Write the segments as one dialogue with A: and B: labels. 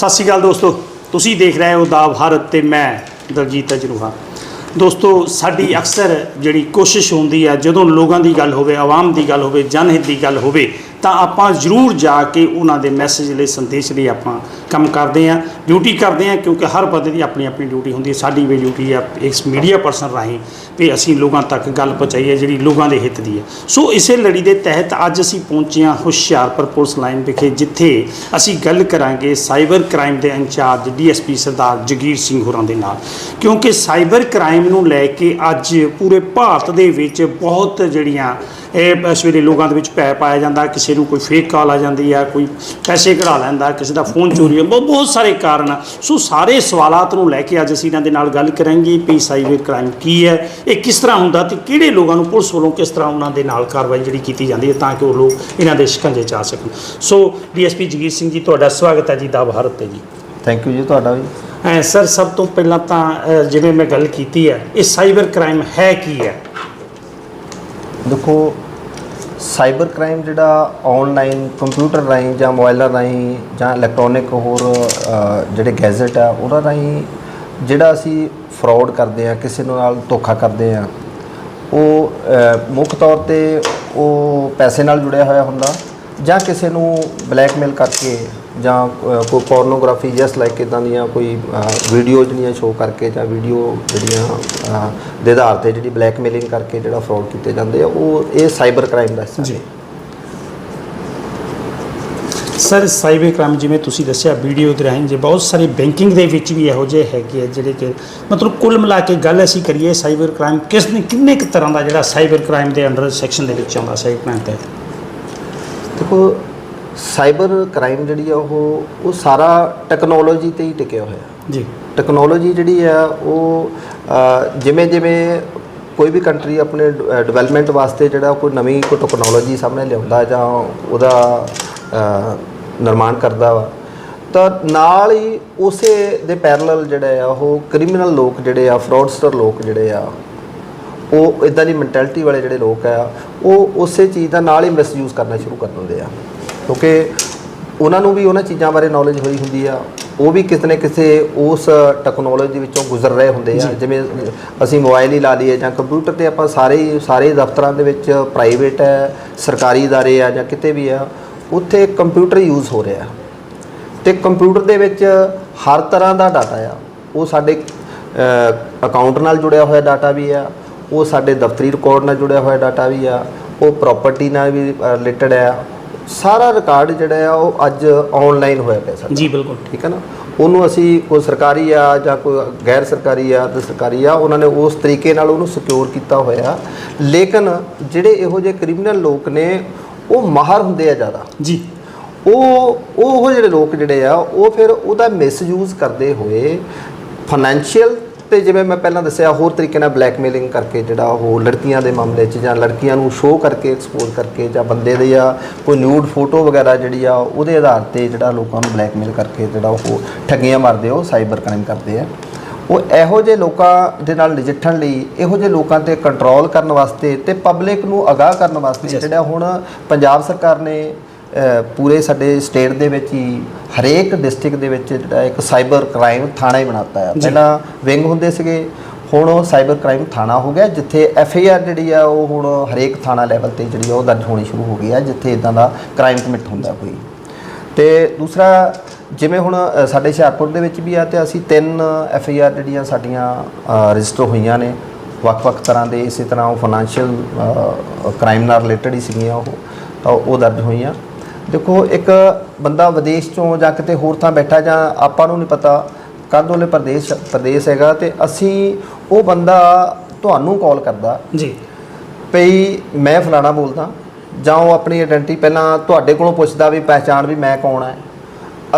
A: ਸਤਿ ਸ਼੍ਰੀ ਅਕਾਲ ਦੋਸਤੋ। ਤੁਸੀਂ ਦੇਖ ਰਹੇ ਹੋ ਦਾ ਭਾਰਤ ਤੇ ਮੈਂ ਦਲਜੀਤ ਅਜਰੂਹਾ ਦੋਸਤੋ, ਸਾਡੀ ਅਕਸਰ ਜਿਹੜੀ ਕੋਸ਼ਿਸ਼ ਹੁੰਦੀ ਹੈ ਜਦੋਂ ਲੋਕਾਂ ਦੀ ਗੱਲ ਹੋਵੇ, ਆਵਾਮ ਦੀ ਗੱਲ ਹੋਵੇ, ਜਨਹਿਤ ਦੀ ਗੱਲ ਹੋਵੇ, ਤਾਂ ਆਪਾਂ ਜ਼ਰੂਰ ਜਾ ਕੇ ਉਹਨਾਂ ਦੇ ਮੈਸੇਜ ਲਈ, ਸੰਦੇਸ਼ ਲਈ ਆਪਾਂ ਕੰਮ ਕਰਦੇ ਹਾਂ ਡਿਊਟੀ ਕਰਦੇ ਹਾਂ ਕਿਉਂਕਿ ਹਰ ਬੰਦੇ ਦੀ ਆਪਣੀ ਆਪਣੀ ਡਿਊਟੀ ਹੁੰਦੀ ਹੈ। ਸਾਡੀ ਵੀ ਡਿਊਟੀ ਆ ਇਸ ਮੀਡੀਆ ਪਰਸਨ ਰਾਹੀਂ ਵੀ ਅਸੀਂ ਲੋਕਾਂ ਤੱਕ ਗੱਲ ਪਹੁੰਚਾਈਏ, ਜਿਹੜੀ ਲੋਕਾਂ ਦੇ ਹਿੱਤ ਦੀ ਹੈ। ਸੋ ਇਸੇ ਲੜੀ ਦੇ ਤਹਿਤ ਅੱਜ ਅਸੀਂ ਪਹੁੰਚੇ ਹਾਂ ਹੁਸ਼ਿਆਰਪੁਰ ਪੁਲਿਸ ਲਾਈਨ ਵਿਖੇ, ਜਿੱਥੇ ਅਸੀਂ ਗੱਲ ਕਰਾਂਗੇ ਸਾਈਬਰ ਕ੍ਰਾਈਮ ਦੇ ਇੰਚਾਰਜ ਡੀਐਸਪੀ ਸਰਦਾਰ ਜਗੀਰ ਸਿੰਘ ਹੋਰਾਂ ਦੇ ਨਾਲ। ਕਿਉਂਕਿ ਸਾਈਬਰ ਕ੍ਰਾਈਮ ਨੂੰ ਲੈ ਕੇ ਅੱਜ ਪੂਰੇ ਭਾਰਤ ਦੇ ਵਿੱਚ ਬਹੁਤ ਜਿਹੜੀਆਂ, ਇਹ ਇਸ ਵੇਲੇ ਲੋਕਾਂ ਦੇ ਵਿੱਚ ਪੈ ਪਾਇਆ ਜਾਂਦਾ, ਕਿਸੇ ਨੂੰ ਕੋਈ ਫੇਕ ਕਾਲ ਆ ਜਾਂਦੀ ਆ, ਕੋਈ ਪੈਸੇ ਕਢਾ ਲੈਂਦਾ, ਕਿਸੇ ਦਾ ਫੋਨ ਚੋਰੀ ਹੋ ਬਹੁਤ ਸਾਰੇ ਕਾਰਨ ਆ। ਸੋ ਸਾਰੇ ਸਵਾਲਾਤ ਨੂੰ ਲੈ ਕੇ ਅੱਜ ਅਸੀਂ ਇਹਨਾਂ ਦੇ ਨਾਲ ਗੱਲ ਕਰਾਂਗੇ ਵੀ ਸਾਈਬਰ ਕ੍ਰਾਈਮ ਕੀ ਹੈ ਇਹ ਕਿਸ ਤਰ੍ਹਾਂ ਹੁੰਦਾ ਤੇ ਕਿਹੜੇ ਲੋਕਾਂ ਨੂੰ ਪੁਲਿਸ ਵੱਲੋਂ ਕਿਸ ਤਰ੍ਹਾਂ ਉਹਨਾਂ ਦੇ ਨਾਲ ਕਾਰਵਾਈ ਜਿਹੜੀ ਕੀਤੀ ਜਾਂਦੀ ਹੈ ਤਾਂ ਕਿ ਉਹ ਲੋਕ ਇਹਨਾਂ ਦੇ ਸ਼ਿਕੰਜੇ ਚ ਆ ਸਕਣ। ਸੋ ਡੀਐਸਪੀ ਜਗੀਰ ਸਿੰਘ ਜੀ ਤੁਹਾਡਾ ਸਵਾਗਤ ਹੈ ਜੀ ਦਾ ਭਾਰਤ ਤੇ ਜੀ।
B: ਥੈਂਕ ਯੂ ਜੀ ਤੁਹਾਡਾ ਵੀ।
A: ਐ ਸਰ ਸਭ ਤੋਂ ਪਹਿਲਾਂ ਤਾਂ ਜਿਵੇਂ ਮੈਂ ਗੱਲ ਕੀਤੀ ਹੈ ਇਹ ਸਾਈਬਰ ਕ੍ਰਾਈਮ ਹੈ ਕੀ ਹੈ?
B: ਦੇਖੋ ਸਾਈਬਰ ਕ੍ਰਾਈਮ ਜਿਹੜਾ ਆਨਲਾਈਨ ਕੰਪਿਊਟਰ ਰਾਹੀਂ ਜਾਂ ਮੋਬਾਈਲਾਂ ਰਾਹੀਂ ਜਾਂ ਇਲੈਕਟ੍ਰੋਨਿਕ ਹੋਰ ਜਿਹੜੇ ਗੈਜਟ ਆ ਉਹਨਾਂ ਰਾਹੀਂ ਜਿਹੜਾ ਅਸੀਂ ਫਰਾਡ ਕਰਦੇ ਆ, ਕਿਸੇ ਨਾਲ ਧੋਖਾ ਕਰਦੇ ਆ, ਉਹ ਮੁੱਖ ਤੌਰ ਤੇ ਉਹ ਪੈਸੇ ਨਾਲ ਜੁੜਿਆ ਹੋਇਆ ਹੁੰਦਾ। ਜਾਂ ਕਿਸੇ ਨੂੰ ਬਲੈਕਮੇਲ ਕਰਕੇ ਜਾਂ ਕੋਈ ਪੋਰਨੋਗ੍ਰਾਫੀ ਜਸ ਲਾਈਕ ਇਦਾਂ ਦੀਆਂ ਕੋਈ ਵੀਡੀਓ ਜਿਹੜੀਆਂ ਸ਼ੋਅ ਕਰਕੇ ਜਾਂ ਵੀਡੀਓ ਜਿਹੜੀਆਂ ਦੇ ਆਧਾਰ ਤੇ ਜਿਹੜੀ ਬਲੈਕਮੇਲਿੰਗ ਕਰਕੇ ਜਿਹੜਾ ਫਰਾਡ ਕੀਤੇ ਜਾਂਦੇ ਆ ਉਹ ਇਹ ਸਾਈਬਰ ਕ੍ਰਾਈਮ ਦਾ ਹਿੱਸਾ
A: ਜੀ। ਸਰ ਸਾਈਬਰ ਕ੍ਰਾਈਮ ਜਿਵੇਂ ਤੁਸੀਂ ਦੱਸਿਆ ਵੀਡੀਓ ਦੇ ਰਾਹੀਂ ਜੇ ਬਹੁਤ ਸਾਰੇ ਬੈਂਕਿੰਗ ਦੇ ਵਿੱਚ ਵੀ ਇਹੋ ਜਿਹੇ ਹੈਗੇ ਆ ਜਿਹੜੇ ਕਿ ਮਤਲਬ ਕੁੱਲ ਮਿਲਾ ਕੇ ਗੱਲ ਅਸੀਂ ਕਰੀਏ ਸਾਈਬਰ ਕ੍ਰਾਈਮ ਕਿਸ ਨੇ ਕਿੰਨੇ ਕੁ ਤਰ੍ਹਾਂ ਦਾ ਜਿਹੜਾ ਸਾਈਬਰ ਕ੍ਰਾਈਮ ਦੇ ਅੰਡਰ ਸੈਕਸ਼ਨ ਦੇ ਵਿੱਚ ਆਉਂਦਾ ਸਾਈਬਰ ਕ੍ਰਾਈਮ ਤੇ
B: ਦੇਖੋ ਸਾਈਬਰ ਕ੍ਰਾਈਮ ਜਿਹੜੀ ਆ ਉਹ ਉਹ ਸਾਰਾ ਟੈਕਨੋਲੋਜੀ ਤੇ ਹੀ ਟਿਕਿਆ ਹੋਇਆ।
A: ਜੀ।
B: ਟੈਕਨੋਲੋਜੀ ਜਿਹੜੀ ਆ ਉਹ ਜਿਵੇਂ ਜਿਵੇਂ ਕੋਈ ਵੀ ਕੰਟਰੀ ਆਪਣੇ ਡਿਵੈਲਪਮੈਂਟ ਵਾਸਤੇ ਜਿਹੜਾ ਕੋਈ ਨਵੀਂ ਕੋਈ ਟੈਕਨੋਲੋਜੀ ਸਾਹਮਣੇ ਲਿਆਉਂਦਾ ਜਾਂ ਉਹਦਾ ਨਿਰਮਾਣ ਕਰਦਾ ਵਾ ਤਾਂ ਨਾਲ ਹੀ ਉਸੇ ਦੇ ਪੈਰਲਲ ਜਿਹੜਾ ਆ ਉਹ ਕ੍ਰਿਮੀਨਲ ਲੋਕ ਜਿਹੜੇ ਆ ਫਰਾਡਸਟਰ ਲੋਕ ਜਿਹੜੇ ਆ ਉਹ ਇਦਾਂ ਦੀ ਮੈਂਟੈਲਿਟੀ ਵਾਲੇ ਜਿਹੜੇ ਲੋਕ ਆ ਉਹ ਉਸੇ ਚੀਜ਼ ਦਾ ਨਾਲ ਹੀ ਮਿਸਯੂਜ਼ ਕਰਨਾ ਸ਼ੁਰੂ ਕਰ ਦਿੰਦੇ ਆ। ਕਿਉਂਕਿ ਉਹਨਾਂ ਨੂੰ ਵੀ ਉਹਨਾਂ ਚੀਜ਼ਾਂ ਬਾਰੇ ਨੌਲੇਜ ਹੋਈ ਹੁੰਦੀ ਆ। ਉਹ ਵੀ ਕਿਸੇ ਨਾ ਕਿਸੇ ਉਸ ਟੈਕਨੋਲੋਜੀ ਵਿੱਚੋਂ ਗੁਜ਼ਰ ਰਹੇ ਹੁੰਦੇ ਆ। ਜਿਵੇਂ ਅਸੀਂ ਮੋਬਾਈਲ ਹੀ ਲਾ ਲਈਏ ਜਾਂ ਕੰਪਿਊਟਰ ਤੇ ਆਪਾਂ ਸਾਰੇ ਸਾਰੇ ਦਫ਼ਤਰਾਂ ਦੇ ਵਿੱਚ ਪ੍ਰਾਈਵੇਟ ਹੈ ਸਰਕਾਰੀ ਅਦਾਰੇ ਆ ਜਾਂ ਕਿਤੇ ਵੀ ਆ ਉੱਥੇ ਕੰਪਿਊਟਰ ਯੂਜ਼ ਹੋ ਰਿਹਾ। ਤੇ ਕੰਪਿਊਟਰ ਦੇ ਵਿੱਚ ਹਰ ਤਰ੍ਹਾਂ ਦਾ ਡਾਟਾ ਆ। ਉਹ ਸਾਡੇ ਅਕਾਊਂਟ ਨਾਲ ਜੁੜਿਆ ਹੋਇਆ ਡਾਟਾ ਵੀ ਆ। ਉਹ ਸਾਡੇ ਦਫ਼ਤਰੀ ਰਿਕਾਰਡ ਨਾਲ ਜੁੜਿਆ ਹੋਇਆ ਡਾਟਾ ਵੀ ਆ ਉਹ ਪ੍ਰਾਪਰਟੀ ਨਾਲ ਵੀ ਰਿਲੇਟਡ ਆ। ਸਾਰਾ ਰਿਕਾਰਡ ਜਿਹੜਾ ਆ ਉਹ ਅੱਜ ਆਨਲਾਈਨ ਹੋਇਆ ਪਿਆ ਸਾਡਾ।
A: ਜੀ ਬਿਲਕੁਲ।
B: ਠੀਕ ਹੈ ਨਾ? ਉਹਨੂੰ ਅਸੀਂ ਕੋਈ ਸਰਕਾਰੀ ਆ ਜਾਂ ਕੋਈ ਗੈਰ ਸਰਕਾਰੀ ਆ ਤੇ ਸਰਕਾਰੀ ਆ ਉਹਨਾਂ ਨੇ ਉਸ ਤਰੀਕੇ ਨਾਲ ਉਹਨੂੰ ਸਿਕਿਉਰ ਕੀਤਾ ਹੋਇਆ। ਲੇਕਿਨ ਜਿਹੜੇ ਇਹੋ ਜਿਹੇ ਕ੍ਰਿਮੀਨਲ ਲੋਕ ਨੇ ਉਹ ਮਾਹਰ ਹੁੰਦੇ ਆ ਜ਼ਿਆਦਾ।
A: ਜੀ।
B: ਉਹ ਉਹ ਜਿਹੜੇ ਲੋਕ ਜਿਹੜੇ ਆ ਉਹ ਫਿਰ ਉਹਦਾ ਮਿਸਯੂਜ਼ ਕਰਦੇ ਹੋਏ ਫਾਈਨੈਂਸ਼ੀਅਲ ਤੇ ਜਿਵੇਂ ਮੈਂ ਪਹਿਲਾਂ ਦੱਸਿਆ ਹੋਰ ਤਰੀਕੇ ਨਾਲ ਬਲੈਕਮੇਲਿੰਗ ਕਰਕੇ ਜਿਹੜਾ ਉਹ ਲੜਕੀਆਂ ਦੇ ਮਾਮਲੇ 'ਚ ਜਾਂ ਲੜਕੀਆਂ ਨੂੰ ਸ਼ੋਅ ਕਰਕੇ ਐਕਸਪੋਜ਼ ਕਰਕੇ ਜਾਂ ਬੰਦੇ ਦੇ ਜਾਂ ਕੋਈ ਨਿਊਡ ਫੋਟੋ ਵਗੈਰਾ ਜਿਹੜੀ ਆ ਉਹਦੇ ਆਧਾਰ ਤੇ ਜਿਹੜਾ ਲੋਕਾਂ ਨੂੰ ਬਲੈਕਮੇਲ ਕਰਕੇ ਜਿਹੜਾ ਉਹ ਠੱਗੀਆਂ ਮਾਰਦੇ ਉਹ ਸਾਈਬਰ ਕ੍ਰਾਈਮ ਕਰਦੇ ਆ। ਉਹ ਇਹੋ ਜਿਹੇ ਲੋਕਾਂ ਦੇ ਨਾਲ ਨਜਿੱਠਣ ਲਈ ਇਹੋ ਜਿਹੇ ਲੋਕਾਂ ਤੇ ਕੰਟਰੋਲ ਕਰਨ ਵਾਸਤੇ ਤੇ ਪਬਲਿਕ ਨੂੰ ਅਗਾਹ ਕਰਨ ਵਾਸਤੇ ਜਿਹੜਾ ਹੁਣ ਪੰਜਾਬ ਸਰਕਾਰ ਨੇ ਪੂਰੇ ਸਾਡੇ ਸਟੇਟ ਦੇ ਵਿੱਚ ਹੀ ਹਰੇਕ ਡਿਸਟ੍ਰਿਕਟ ਦੇ ਵਿੱਚ ਜਿਹੜਾ ਇੱਕ ਸਾਈਬਰ ਕ੍ਰਾਈਮ ਥਾਣਾ ਹੀ ਬਣਾਤਾ ਹੈ ਪਹਿਲਾਂ ਵਿੰਗ ਹੁੰਦੇ ਸੀਗੇ ਹੁਣ ਉਹ ਸਾਈਬਰ ਕ੍ਰਾਈਮ ਥਾਣਾ ਹੋ ਗਿਆ ਜਿੱਥੇ ਐਫ ਆਈ ਆਰ ਜਿਹੜੀ ਆ ਉਹ ਹੁਣ ਹਰੇਕ ਥਾਣਾ ਲੈਵਲ ਤੇ ਜਿਹੜੀ ਆ ਉਹ ਦਰਜ ਹੋਣੀ ਸ਼ੁਰੂ ਹੋ ਗਈ ਹੈ ਜਿੱਥੇ ਇਦਾਂ ਦਾ ਕ੍ਰਾਈਮ ਕਮਿਟ ਹੁੰਦਾ ਕੋਈ। ਤੇ ਦੂਸਰਾ ਜਿਵੇਂ ਹੁਣ ਸਾਡੇ ਹੁਸ਼ਿਆਰਪੁਰ ਦੇ ਵਿੱਚ ਵੀ ਆ ਤੇ ਅਸੀਂ ਤਿੰਨ ਐਫ ਆਈ ਆਰ ਜਿਹੜੀਆਂ ਸਾਡੀਆਂ ਰਜਿਸਟਰ ਹੋਈਆਂ ਨੇ। ਵੱਖ-ਵੱਖ ਤਰ੍ਹਾਂ ਦੇ ਇਸੇ ਤਰ੍ਹਾਂ ਉਹ ਫਾਈਨੈਂਸ਼ੀਅਲ ਕ੍ਰਾਈਮ ਨਾਲ ਰਿਲੇਟਡ ਹੀ ਸੀਗੀਆਂ ਉਹ ਤਾਂ ਉਹ ਦਰਜ ਹੋਈਆਂ। ਦੇਖੋ ਇੱਕ ਬੰਦਾ ਵਿਦੇਸ਼ ਚੋਂ ਜਾਂ ਕਿਤੇ ਹੋਰ ਥਾਂ ਬੈਠਾ ਜਾਂ ਆਪਾਂ ਨੂੰ ਨਹੀਂ ਪਤਾ ਕੰਦੋਲੇ ਪ੍ਰਦੇਸ਼ ਪ੍ਰਦੇਸ਼ ਹੈਗਾ ਤੇ ਅਸੀਂ ਉਹ ਬੰਦਾ ਤੁਹਾਨੂੰ ਕਾਲ ਕਰਦਾ
A: ਜੀ।
B: ਭਈ ਮੈਂ ਫਲਾਣਾ ਬੋਲਦਾ ਜਾਂ ਉਹ ਆਪਣੀ ਆਇਡੈਂਟੀ ਪਹਿਲਾਂ ਤੁਹਾਡੇ ਕੋਲੋਂ ਪੁੱਛਦਾ ਵੀ ਪਹਿਚਾਣ ਵੀ ਮੈਂ ਕੌਣ ਹੈ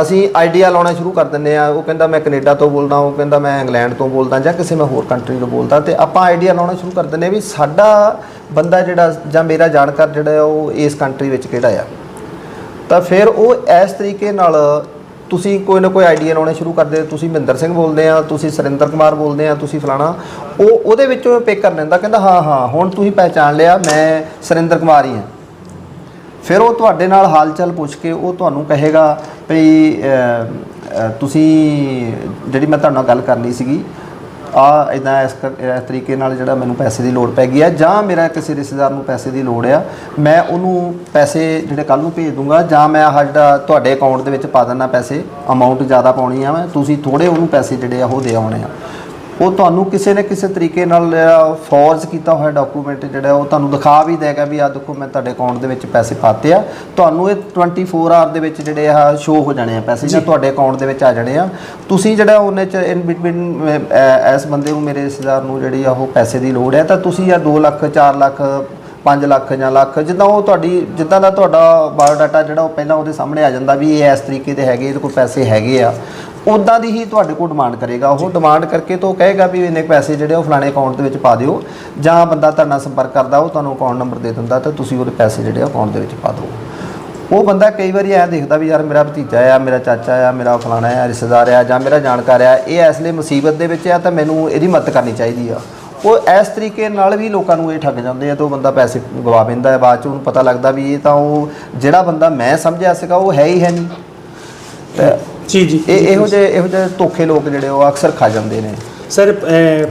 B: ਅਸੀਂ ਆਈਡੀਆ ਲਾਉਣਾ ਸ਼ੁਰੂ ਕਰ ਦਿੰਦੇ ਆ ਉਹ ਕਹਿੰਦਾ ਮੈਂ ਕੈਨੇਡਾ ਤੋਂ ਬੋਲਦਾ ਉਹ ਕਹਿੰਦਾ ਮੈਂ ਇੰਗਲੈਂਡ ਤੋਂ ਬੋਲਦਾ ਜਾਂ ਕਿਸੇ ਮੈਂ ਹੋਰ ਕੰਟਰੀ ਤੋਂ ਬੋਲਦਾ ਤੇ ਆਪਾਂ ਆਈਡੀਆ ਲਾਉਣਾ ਸ਼ੁਰੂ ਕਰ ਦਿੰਦੇ ਆ ਵੀ ਸਾਡਾ ਬੰਦਾ ਜਿਹੜਾ ਜਾਂ ਮੇਰਾ ਜਾਣਕਾਰ ਜਿਹੜਾ ਉਹ ਇਸ ਕੰਟਰੀ ਵਿੱਚ ਕਿਹੜਾ ਆ। ਤਾਂ ਫਿਰ ਉਹ ਇਸ ਤਰੀਕੇ ਨਾਲ ਤੁਸੀਂ ਕੋਈ ਨਾ ਕੋਈ ਆਈਡੀਆ ਲਾਉਣੇ ਸ਼ੁਰੂ ਕਰਦੇ, ਤੁਸੀਂ ਮਹਿੰਦਰ ਸਿੰਘ ਬੋਲਦੇ ਆ, ਤੁਸੀਂ ਸੁਰਿੰਦਰ ਕੁਮਾਰ ਬੋਲਦੇ ਆ, ਤੁਸੀਂ ਫਲਾਣਾ, ਉਹ ਉਹਦੇ ਵਿੱਚੋਂ ਪਿਕ ਕਰ ਲੈਂਦਾ ਕਹਿੰਦਾ ਹਾਂ ਹਾਂ, ਹੁਣ ਤੁਸੀਂ ਪਹਿਚਾਨ ਲਿਆ, ਮੈਂ ਸੁਰਿੰਦਰ ਕੁਮਾਰ ਹੀ ਹਾਂ। ਫਿਰ ਉਹ ਤੁਹਾਡੇ ਨਾਲ ਹਾਲ-ਚਾਲ ਪੁੱਛ ਕੇ ਉਹ ਤੁਹਾਨੂੰ ਕਹੇਗਾ ਵੀ ਤੁਸੀਂ, ਜਿਹੜੀ ਮੈਂ ਤੁਹਾਡੇ ਨਾਲ ਗੱਲ ਕਰਨੀ ਸੀਗੀ ਆ ਇਦਾਂ ਇਸ ਕਰ- ਤਰੀਕੇ ਨਾਲ ਜਿਹੜਾ ਮੈਨੂੰ ਪੈਸੇ ਦੀ ਲੋੜ ਪੈ ਗਈ ਹੈ ਜਾਂ ਮੇਰਾ ਕਿਸੇ ਰਿਸ਼ਤੇਦਾਰ ਨੂੰ ਪੈਸੇ ਦੀ ਲੋੜ ਆ, ਮੈਂ ਉਹਨੂੰ ਪੈਸੇ ਜਿਹੜੇ ਕੱਲ ਨੂੰ ਭੇਜ ਦੂੰਗਾ, ਜਾਂ ਮੈਂ ਆਹ ਜਿਹੜਾ ਤੁਹਾਡੇ ਅਕਾਊਂਟ ਦੇ ਵਿੱਚ ਪਾ ਦਿੰਦਾ ਪੈਸੇ ਅਮਾਉਂਟ ਜ਼ਿਆਦਾ ਪਾਉਣੀ ਆ ਮੈਂ, ਤੁਸੀਂ ਥੋੜੇ ਉਹਨੂੰ ਪੈਸੇ ਜਿਹੜੇ ਆ ਉਹ ਦੇ ਆਉਣੇ ਆ। ਉਹ ਤੁਹਾਨੂੰ ਕਿਸੇ ਨਾ ਕਿਸੇ ਤਰੀਕੇ ਨਾਲ ਫੋਰਜ ਕੀਤਾ ਹੋਇਆ ਡਾਕੂਮੈਂਟ ਜਿਹੜਾ ਉਹ ਤੁਹਾਨੂੰ ਦਿਖਾ ਵੀ ਦੇਗਾ ਵੀ ਆ ਦੇਖੋ ਮੈਂ ਤੁਹਾਡੇ ਅਕਾਊਂਟ ਦੇ ਵਿੱਚ ਪੈਸੇ ਪਾਤੇ ਆ। ਤੁਹਾਨੂੰ ਇਹ 24 ਆਵਰ ਦੇ ਵਿੱਚ ਜਿਹੜੇ ਆ ਸ਼ੋ ਹੋ ਜਾਣੇ ਆ ਪੈਸੇ ਜਾਂ ਤੁਹਾਡੇ ਅਕਾਊਂਟ ਦੇ ਵਿੱਚ ਆ ਜਾਣੇ ਆ। ਤੁਸੀਂ ਜਿਹੜਾ ਉਹਨੇ ਚ ਇਨ ਬਿਟਵੀਨ ਇਸ ਬੰਦੇ ਨੂੰ ਮੇਰੇ ਰਿਸ਼ਤੇਦਾਰ ਨੂੰ ਜਿਹੜੀ ਆ ਉਹ ਪੈਸੇ ਦੀ ਲੋੜ ਹੈ ਤਾਂ ਤੁਸੀਂ ਆ 2 ਲੱਖ 4 ਲੱਖ 5 ਲੱਖ ਜਾਂ ਲੱਖ ਜਿੱਦਾਂ ਉਹ ਤੁਹਾਡੀ ਜਿੱਦਾਂ ਦਾ ਤੁਹਾਡਾ ਬਾਇਓਡਾਟਾ ਜਿਹੜਾ ਉਹ ਪਹਿਲਾਂ ਉਹਦੇ ਸਾਹਮਣੇ ਆ ਜਾਂਦਾ ਵੀ ਇਹ ਇਸ ਤਰੀਕੇ ਦੇ ਹੈਗੇ ਇਹਦੇ ਕੋਲ ਪੈਸੇ ਹੈਗੇ ਆ। ਉਦਾਂ ਦੀ ਹੀ ਤੁਹਾਡੇ ਕੋਲ ਡਿਮਾਂਡ ਕਰੇਗਾ। ਉਹ ਡਿਮਾਂਡ ਕਰਕੇ ਤੋਂ ਕਹੇਗਾ ਵੀ ਇੰਨੇ ਪੈਸੇ ਜਿਹੜੇ ਉਹ ਫਲਾਣੇ ਅਕਾਊਂਟ ਦੇ ਵਿੱਚ ਪਾ ਦਿਓ। ਜਾਂ ਬੰਦਾ ਤੁਹਾਡੇ ਸੰਪਰਕ ਕਰਦਾ ਉਹ ਤੁਹਾਨੂੰ ਅਕਾਊਂਟ ਨੰਬਰ ਦੇ ਦਿੰਦਾ ਤਾਂ ਤੁਸੀਂ ਉਹਦੇ ਪੈਸੇ ਜਿਹੜੇ ਅਕਾਊਂਟ ਦੇ ਵਿੱਚ ਪਾ ਦਿਓ। ਉਹ ਬੰਦਾ ਕਈ ਵਾਰੀ ਐ ਦੇਖਦਾ ਵੀ ਯਾਰ ਮੇਰਾ ਭਤੀਜਾ ਆ ਮੇਰਾ ਚਾਚਾ ਆ ਮੇਰਾ ਫਲਾਣਾ ਆ ਰਿਸ਼ਤੇਦਾਰ ਆ ਜਾਂ ਮੇਰਾ ਜਾਣਕਾਰ ਆ ਇਹ ਇਸ ਲਈ ਮੁਸੀਬਤ ਦੇ ਵਿੱਚ ਆ ਤਾਂ ਮੈਨੂੰ ਇਹਦੀ ਮਦਦ ਕਰਨੀ ਚਾਹੀਦੀ ਆ। ਉਹ ਇਸ ਤਰੀਕੇ ਨਾਲ ਵੀ ਲੋਕਾਂ ਨੂੰ ਇਹ ਠੱਗ ਜਾਂਦੇ ਆ ਤੇ ਉਹ ਬੰਦਾ ਪੈਸੇ ਗਵਾ ਪੈਂਦਾ ਹੈ। ਬਾਅਦ ਚ ਉਹਨੂੰ ਪਤਾ ਲੱਗਦਾ ਵੀ ਇਹ ਤਾਂ ਉਹ ਜਿਹੜਾ ਬੰਦਾ ਮੈਂ ਸਮਝਿਆ ਸੀਗਾ ਉਹ ਹੈ ਹੀ ਹੈ ਨਹੀਂ।
A: ਜੀ ਜੀ
B: ਇਹ ਇਹੋ ਜਿਹੇ ਇਹੋ ਜਿਹੇ ਧੋਖੇ ਲੋਕ ਜਿਹੜੇ ਉਹ ਅਕਸਰ ਖਾ ਜਾਂਦੇ ਨੇ।
A: ਸਰ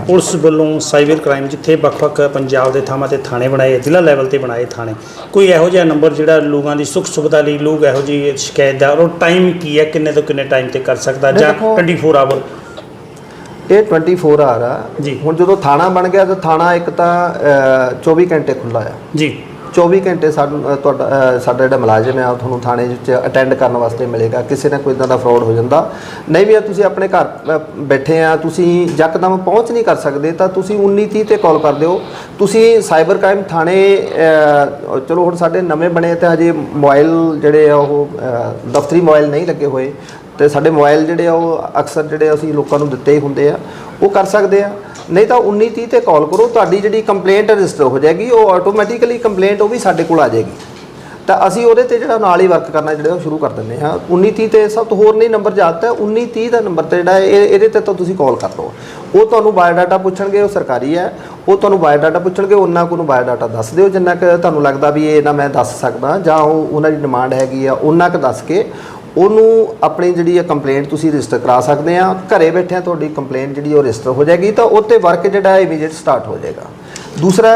A: ਪੁਲਿਸ ਵੱਲੋਂ ਸਾਈਬਰ ਕ੍ਰਾਈਮ ਜਿੱਥੇ ਵੱਖ-ਵੱਖ ਪੰਜਾਬ ਦੇ ਥਾਵਾਂ ਤੇ ਥਾਣੇ ਬਣਾਏ ਜ਼ਿਲ੍ਹਾ ਲੈਵਲ ਤੇ ਬਣਾਏ ਥਾਣੇ। ਕੋਈ ਇਹੋ ਜਿਹਾ ਨੰਬਰ ਜਿਹੜਾ ਲੋਕਾਂ ਦੀ ਸੁੱਖ ਸੁਵਿਧਾ ਲਈ ਲੋਕ ਇਹੋ ਜਿਹੀ ਸ਼ਿਕਾਇਤ ਦਾ ਉਹ ਟਾਈਮ ਕੀ ਹੈ ਕਿੰਨੇ ਤੋਂ ਕਿੰਨੇ ਟਾਈਮ ਤੇ ਕਰ ਸਕਦਾ ਜਾਂ
B: ਦੇਖੋ-
A: 24 ਆਵਰ
B: ਇਹ 24 ਆਵਰ ਆ।
A: ਜੀ।
B: ਹੁਣ ਜਦੋਂ ਥਾਣਾ ਬਣ ਗਿਆ ਤਾਂ ਥਾਣਾ ਇੱਕ ਤਾਂ ਅ, 24 ਘੰਟੇ ਖੁੱਲਾ ਆ।
A: ਜੀ।
B: 24 ਘੰਟੇ ਸਾਨੂੰ ਤੁਹਾਡਾ ਸਾਡਾ ਜਿਹੜਾ ਮੁਲਾਜ਼ਮ ਹੈ ਉਹ ਤੁਹਾਨੂੰ ਥਾਣੇ ਵਿੱਚ ਅਟੈਂਡ ਕਰਨ ਵਾਸਤੇ ਮਿਲੇਗਾ। ਕਿਸੇ ਨਾਲ ਕੋਈ ਇਦਾਂ ਦਾ ਫਰਾਡ ਹੋ ਜਾਂਦਾ। ਨਹੀਂ ਵੀ ਤੁਸੀਂ ਆਪਣੇ ਘਰ ਬੈਠੇ ਆ, ਤੁਸੀਂ ਯਕਦਮ ਪਹੁੰਚ ਨਹੀਂ ਕਰ ਸਕਦੇ, ਤਾਂ ਤੁਸੀਂ 1930 ਤੇ ਕਾਲ ਕਰ ਦਿਓ। ਤੁਸੀਂ ਸਾਈਬਰ ਕ੍ਰਾਈਮ ਥਾਣੇ ਚਲੋ ਹੁਣ ਸਾਡੇ ਨਵੇਂ ਬਣੇ ਤੇ ਹਜੇ ਮੋਬਾਈਲ ਜਿਹੜੇ ਆ, ਉਹ ਦਫ਼ਤਰੀ ਮੋਬਾਈਲ ਨਹੀਂ ਲੱਗੇ ਹੋਏ। ਤੇ ਸਾਡੇ ਮੋਬਾਈਲ ਜਿਹੜੇ ਆ, ਉਹ ਅਕਸਰ ਜਿਹੜੇ ਅਸੀਂ ਲੋਕਾਂ ਨੂੰ ਦਿੱਤੇ ਹੀ ਹੁੰਦੇ ਆ। ਉਹ ਕਰ ਸਕਦੇ ਆ। ਨਹੀਂ ਤਾਂ 1930 ਤੇ ਕਾਲ ਕਰੋ, ਤੁਹਾਡੀ ਜਿਹੜੀ ਕੰਪਲੇਂਟ ਰਜਿਸਟਰ ਹੋ ਜਾਏਗੀ, ਉਹ ਆਟੋਮੈਟਿਕਲੀ ਕੰਪਲੇਂਟ ਉਹ ਵੀ ਸਾਡੇ ਕੋਲ ਆ ਜਾਏਗੀ। ਤਾਂ ਅਸੀਂ ਉਹਦੇ ਤੇ ਜਿਹੜਾ ਨਾਲ ਹੀ ਵਰਕ ਕਰਨਾ, ਜਿਹੜਾ ਉਹ ਸ਼ੁਰੂ ਕਰ ਦਿੰਦੇ ਹਾਂ। 1930 ਤੇ ਸਭ ਤੋਂ ਹੋਰ ਨਹੀਂ ਨੰਬਰ ਜਾਤ ਹੈ 1930 ਦਾ ਨੰਬਰ ਤੇ ਜਿਹੜਾ ਇਹ, ਇਹਦੇ ਤੇ ਤਾਂ ਤੁਸੀਂ ਕਾਲ ਕਰ ਲਓ। ਉਹ ਤੁਹਾਨੂੰ ਬਾਇਓਡਾਟਾ ਪੁੱਛਣਗੇ, ਉਹ ਸਰਕਾਰੀ ਹੈ। ਉਹ ਤੁਹਾਨੂੰ ਬਾਇਓਡਾਟਾ ਪੁੱਛਣਗੇ, ਉਹਨਾਂ ਕੋਲ ਨੂੰ ਬਾਇਓਡਾਟਾ ਦੱਸ ਦਿਓ। ਜਿੰਨਾ ਕਿ ਤੁਹਾਨੂੰ ਲੱਗਦਾ ਵੀ ਇਹ ਨਾ ਮੈਂ ਦੱਸ ਸਕਦਾ, ਜਾਂ ਉਹ, ਉਹਨਾਂ ਦੀ ਡਿਮਾਂਡ ਹੈਗੀ ਆ, ਉਹਨਾਂ ਕੁ ਦੱਸ ਕੇ ਉਹਨੂੰ ਆਪਣੀ ਜਿਹੜੀ ਹੈ ਕੰਪਲੇਂਟ ਤੁਸੀਂ ਰਜਿਸਟਰ ਕਰਾ ਸਕਦੇ ਆ। ਘਰੇ ਬੈਠਿਆਂ ਤੁਹਾਡੀ ਕੰਪਲੇਂਟ ਜਿਹੜੀ ਉਹ ਰਜਿਸਟਰ ਹੋ ਜਾਏਗੀ ਤਾਂ ਉੱਤੇ ਵਰਕ ਜਿਹੜਾ ਹੈ ਇਮੀਡੀਏਟ ਸਟਾਰਟ ਹੋ ਜਾਏਗਾ। ਦੂਸਰਾ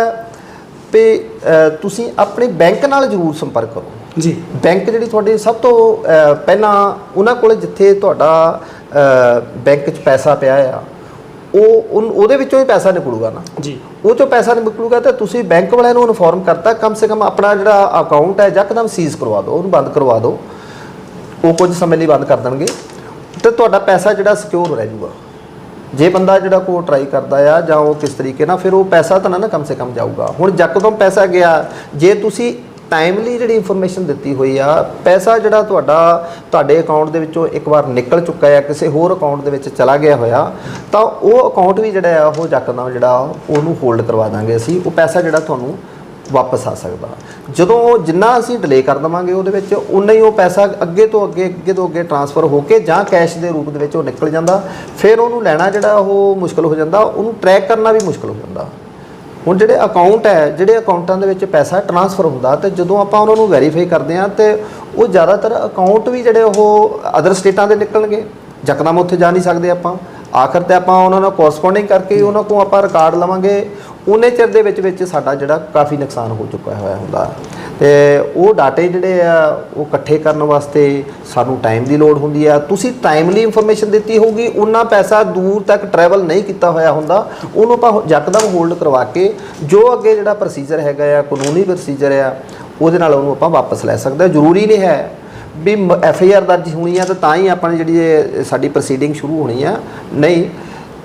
B: ਅ, ਤੁਸੀਂ ਆਪਣੇ ਬੈਂਕ ਨਾਲ ਜ਼ਰੂਰ ਸੰਪਰਕ ਕਰੋ।
A: ਜੀ।
B: ਬੈਂਕ ਜਿਹੜੀ ਤੁਹਾਡੀ ਸਭ ਤੋਂ ਪਹਿਲਾਂ ਉਹਨਾਂ ਕੋਲ ਜਿੱਥੇ ਤੁਹਾਡਾ ਬੈਂਕ 'ਚ ਪੈਸਾ ਪਿਆ ਆ ਉਹ ਉਹਦੇ ਵਿੱਚੋਂ ਹੀ ਪੈਸਾ ਨਿਕਲੂਗਾ ਨਾ।
A: ਜੀ।
B: ਉਹ ਚੋਂ ਪੈਸਾ ਨਿਕਲੂਗਾ ਤਾਂ ਤੁਸੀਂ ਬੈਂਕ ਵਾਲਿਆਂ ਨੂੰ ਇਨਫੋਰਮ ਕਰਤਾ ਕਮ ਸੇ ਕਮ ਆਪਣਾ ਜਿਹੜਾ ਅਕਾਊਂਟ ਹੈ ਯਕਦਮ ਸੀਜ਼ ਕਰਵਾ ਦਿਓ ਉਹਨੂੰ ਬੰਦ ਕਰਵਾ ਦਿਓ। ਉਹ ਕੁਝ ਸਮੇਂ ਲਈ ਬੰਦ ਕਰ ਦੇਣਗੇ ਤੇ ਤੁਹਾਡਾ ਪੈਸਾ ਜਿਹੜਾ ਸਿਕਿਉਰ ਰਹਿ ਜਾਊਗਾ। ਜੇ ਬੰਦਾ ਜਿਹੜਾ ਕੋ ਟਰਾਈ ਕਰਦਾ ਆ ਜਾਂ ਉਹ ਕਿਸ ਤਰੀਕੇ ਨਾਲ, ਫਿਰ ਉਹ ਪੈਸਾ ਤਾਂ ਨਾ ਨਾ ਕਮ ਸੇ ਕਮ ਜਾਊਗਾ। ਹੁਣ ਜੱਕਦਮ ਪੈਸਾ ਗਿਆ, ਜੇ ਤੁਸੀਂ ਟਾਈਮਲੀ ਜਿਹੜੀ ਇਨਫੋਰਮੇਸ਼ਨ ਦਿੱਤੀ ਹੋਈ ਆ, ਪੈਸਾ ਜਿਹੜਾ ਤੁਹਾਡਾ ਤੁਹਾਡੇ ਅਕਾਊਂਟ ਦੇ ਵਿੱਚੋਂ ਇੱਕ ਵਾਰ ਨਿਕਲ ਚੁੱਕਾ ਹੈ ਕਿਸੇ ਹੋਰ ਅਕਾਊਂਟ ਦੇ ਵਿੱਚ ਚਲਾ ਗਿਆ ਹੋਇਆ, ਤਾਂ ਉਹ ਅਕਾਊਂਟ ਵੀ ਜਿਹੜਾ ਆ, ਉਹ ਜੱਕਦਮ ਜਿਹੜਾ, ਉਹਨੂੰ ਹੋਲਡ ਕਰਵਾ ਦਾਂਗੇ ਅਸੀਂ। ਉਹ ਪੈਸਾ ਜਿਹੜਾ ਤੁਹਾਨੂੰ ਵਾਪਸ ਆ ਸਕਦਾ। ਜਦੋਂ ਜਿੰਨਾ ਅਸੀਂ ਡਿਲੇ ਕਰ ਦਵਾਂਗੇ ਉਹਦੇ ਵਿੱਚ, ਉਨਾ ਹੀ ਉਹ ਪੈਸਾ ਅੱਗੇ ਤੋਂ ਅੱਗੇ ਅੱਗੇ ਤੋਂ ਅੱਗੇ ਟਰਾਂਸਫਰ ਹੋ ਕੇ ਜਾਂ ਕੈਸ਼ ਦੇ ਰੂਪ ਦੇ ਵਿੱਚ ਉਹ ਨਿਕਲ ਜਾਂਦਾ। ਫਿਰ ਉਹਨੂੰ ਲੈਣਾ ਜਿਹੜਾ ਉਹ ਮੁਸ਼ਕਲ ਹੋ ਜਾਂਦਾ, ਉਹਨੂੰ ਟਰੈਕ ਕਰਨਾ ਵੀ ਮੁਸ਼ਕਲ ਹੋ ਜਾਂਦਾ। ਹੁਣ ਜਿਹੜੇ ਅਕਾਊਂਟ ਹੈ, ਜਿਹੜੇ ਅਕਾਊਂਟਾਂ ਦੇ ਵਿੱਚ ਪੈਸਾ ਟਰਾਂਸਫਰ ਹੁੰਦਾ ਤੇ ਜਦੋਂ ਆਪਾਂ ਉਹਨਾਂ ਨੂੰ ਵੈਰੀਫਾਈ ਕਰਦੇ ਹਾਂ ਤੇ ਉਹ ਜ਼ਿਆਦਾਤਰ ਅਕਾਊਂਟ ਵੀ ਜਿਹੜੇ ਉਹ ਅਦਰ ਸਟੇਟਾਂ ਦੇ ਨਿਕਲਣਗੇ। ਜਕਦਮ ਉੱਥੇ ਜਾ ਨਹੀਂ ਸਕਦੇ ਆਪਾਂ। ਆਖਰ ਤੇ ਆਪਾਂ ਉਹਨਾਂ ਨਾਲ ਕੋਰਸਪੋਂਡਿੰਗ ਕਰਕੇ ਉਹਨਾਂ ਕੋਲ ਆਪਾਂ ਰਿਕਾਰਡ ਲਵਾਂਗੇ। ਉਹਨੇ ਚਿਰ ਦੇ ਵਿੱਚ ਵਿੱਚ ਸਾਡਾ ਜਿਹੜਾ ਕਾਫੀ ਨੁਕਸਾਨ ਹੋ ਚੁੱਕਾ ਹੋਇਆ ਹੁੰਦਾ। ਤੇ ਉਹ ਡਾਟੇ ਜਿਹੜੇ ਆ, ਉਹ ਇਕੱਠੇ ਕਰਨ ਵਾਸਤੇ ਸਾਨੂੰ ਟਾਈਮ ਦੀ ਲੋੜ ਹੁੰਦੀ ਆ। ਤੁਸੀਂ ਟਾਈਮਲੀ ਇਨਫੋਰਮੇਸ਼ਨ ਦਿੱਤੀ ਹੋਊਗੀ ਉਹਨਾਂ ਪੈਸਾ ਦੂਰ ਤੱਕ ਟਰੈਵਲ ਨਹੀਂ ਕੀਤਾ ਹੋਇਆ ਹੁੰਦਾ। ਉਹਨੂੰ ਆਪਾਂ ਯਕਦਮ ਹੋਲਡ ਕਰਵਾ ਕੇ, ਜੋ ਅੱਗੇ ਜਿਹੜਾ ਪ੍ਰੋਸੀਜਰ ਹੈਗਾ ਆ, ਕਾਨੂੰਨੀ ਪ੍ਰੋਸੀਜਰ ਆ, ਉਹਦੇ ਨਾਲ ਉਹਨੂੰ ਆਪਾਂ ਵਾਪਸ ਲੈ ਸਕਦੇ ਜ਼ਰੂਰੀ ਨਹੀਂ ਹੈ ਵੀ ਐਫ ਆਈ ਆਰ ਦਰਜ ਹੋਣੀ ਆ ਤਾਂ ਤਾਂ ਹੀ ਆਪਾਂ ਨੇ ਜਿਹੜੀ ਸਾਡੀ ਪ੍ਰੋਸੀਡਿੰਗ ਸ਼ੁਰੂ ਹੋਣੀ ਆ। ਨਹੀਂ